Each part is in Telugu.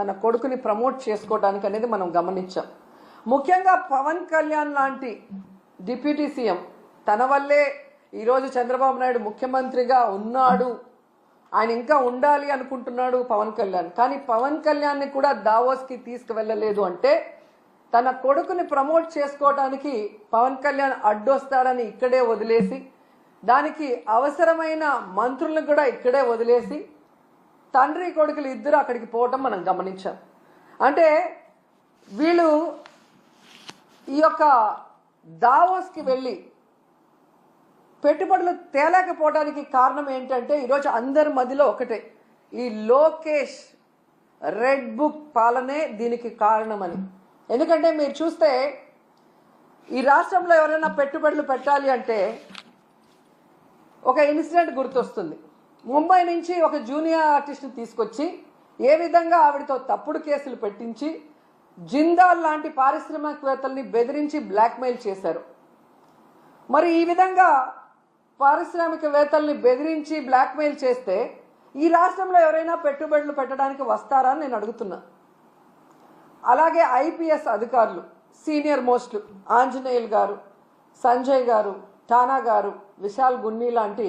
తన కొడుకుని ప్రమోట్ చేసుకోవడానికి అనేది మనం గమనించాం. ముఖ్యంగా పవన్ కళ్యాణ్ లాంటి డిప్యూటీ సీఎం తన వల్లే ఈరోజు చంద్రబాబు నాయుడు ముఖ్యమంత్రిగా ఉన్నాడు. ఆయన ఇంకా ఉండాలి అనుకుంటున్నాడు పవన్ కళ్యాణ్. కానీ పవన్ కళ్యాణ్ని కూడా దావోస్కి తీసుకువెళ్ళలేదు అంటే తన కొడుకుని ప్రమోట్ చేసుకోవడానికి పవన్ కళ్యాణ్ అడ్డొస్తాడని ఇక్కడే వదిలేసి దానికి అవసరమైన మంత్రులను కూడా ఇక్కడే వదిలేసి తండ్రి కొడుకులు ఇద్దరు అక్కడికి పోవటం మనం గమనించాం. అంటే వీళ్ళు ఈ యొక్క దావోస్కి వెళ్ళి పెట్టుబడులు తేలేకపోవడానికి కారణం ఏంటంటే ఈరోజు అందరి మదిలో ఒకటే. ఈ లోకేష్ రెడ్ బుక్ పాలనే దీనికి కారణమని. ఎందుకంటే మీరు చూస్తే ఈ రాష్ట్రంలో ఎవరైనా పెట్టుబడులు పెట్టాలి అంటే ఒక ఇన్సిడెంట్ గుర్తొస్తుంది. ముంబై నుంచి ఒక జూనియర్ ఆర్టిస్ట్ని తీసుకొచ్చి ఏ విధంగా ఆవిడతో తప్పుడు కేసులు పెట్టించి జిందాల్ లాంటి పారిశ్రామికవేత్తల్ని బెదిరించి బ్లాక్మెయిల్ చేశారు. మరి ఈ విధంగా పారిశ్రామికవేత్తల్ని బెదిరించి బ్లాక్మెయిల్ చేస్తే ఈ రాష్ట్రంలో ఎవరైనా పెట్టుబడులు పెట్టడానికి వస్తారా అని నేను అడుగుతున్నా. అలాగే ఐపీఎస్ అధికారులు సీనియర్ మోస్ట్ ఆంజనేయులు గారు సంజయ్ గారు ఠానా గారు విశాల్ గున్ని లాంటి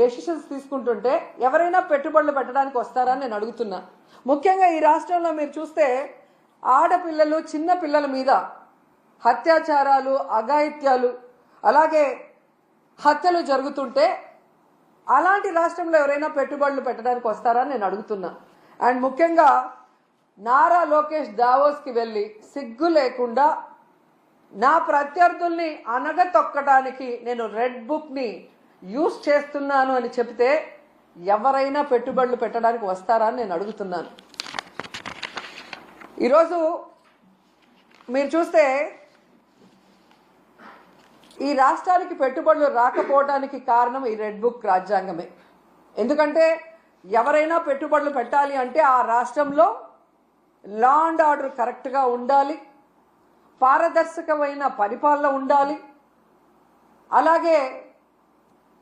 డెసిషన్స్ తీసుకుంటుంటే ఎవరైనా పెట్టుబడులు పెట్టడానికి వస్తారా నేను అడుగుతున్నా. ముఖ్యంగా ఈ రాష్ట్రంలో మీరు చూస్తే ఆడపిల్లలు చిన్న పిల్లల మీద హత్యాచారాలు అఘాయిత్యాలు అలాగే హత్యలు జరుగుతుంటే అలాంటి రాష్ట్రంలో ఎవరైనా పెట్టుబడులు పెట్టడానికి వస్తారా నేను అడుగుతున్నా. అండ్ ముఖ్యంగా నారా లోకేష్ దావోస్కి వెళ్ళి సిగ్గు లేకుండా నా ప్రత్యర్థుల్ని అనగతొక్కడానికి నేను రెడ్ బుక్ని యూస్ చేస్తున్నాను అని చెప్తే ఎవరైనా పెట్టుబడులు పెట్టడానికి వస్తారా అని నేను అడుగుతున్నాను. ఈరోజు మీరు చూస్తే ఈ రాష్ట్రానికి పెట్టుబడులు రాకపోవడానికి కారణం ఈ రెడ్ బుక్ రాజ్యాంగమే. ఎందుకంటే ఎవరైనా పెట్టుబడులు పెట్టాలి అంటే ఆ రాష్ట్రంలో లా అండ్ ఆర్డర్ కరెక్ట్గా ఉండాలి పారదర్శకమైన పరిపాలన ఉండాలి అలాగే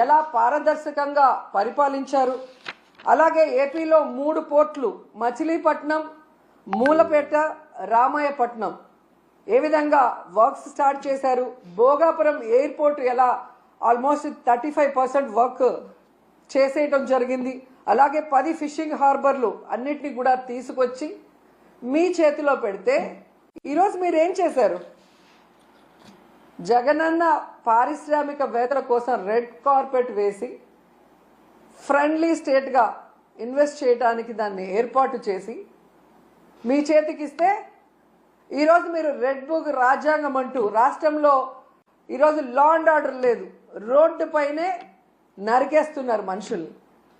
ఎలా పారదర్శకంగా పరిపాలించారు? అలాగే ఏపీలో మూడు పోర్ట్లు మచిలీపట్నం మూలపేట రామాయపట్నం. ఏ విధంగా వర్క్స్ స్టార్ట్ చేశారు? భోగాపురం ఎయిర్పోర్ట్ ఎలా almost thirty five percent work చేసేయటం జరిగింది. అలాగే పది ఫిషింగ్ హార్బర్లు అన్నిటినీ కూడా తీసుకొచ్చి మీ చేతిలో పెడితే ఈరోజు మీరు ఏం చేశారు? జగనన్న పారిశ్రామిక వేత్తల కోసం రెడ్ కార్పెట్ వేసి ఫ్రెండ్లీ స్టేట్గా ఇన్వెస్ట్ చేయడానికి దాన్ని ఏర్పాటు చేసి మీ చేతికిస్తే ఈరోజు మీరు రెడ్ బుక్ రాజ్యాంగం అంటూ రాష్ట్రంలో ఈరోజు లా అండ్ ఆర్డర్ లేదు. రోడ్డు పైనే నరికేస్తున్నారు మనుషుల్ని.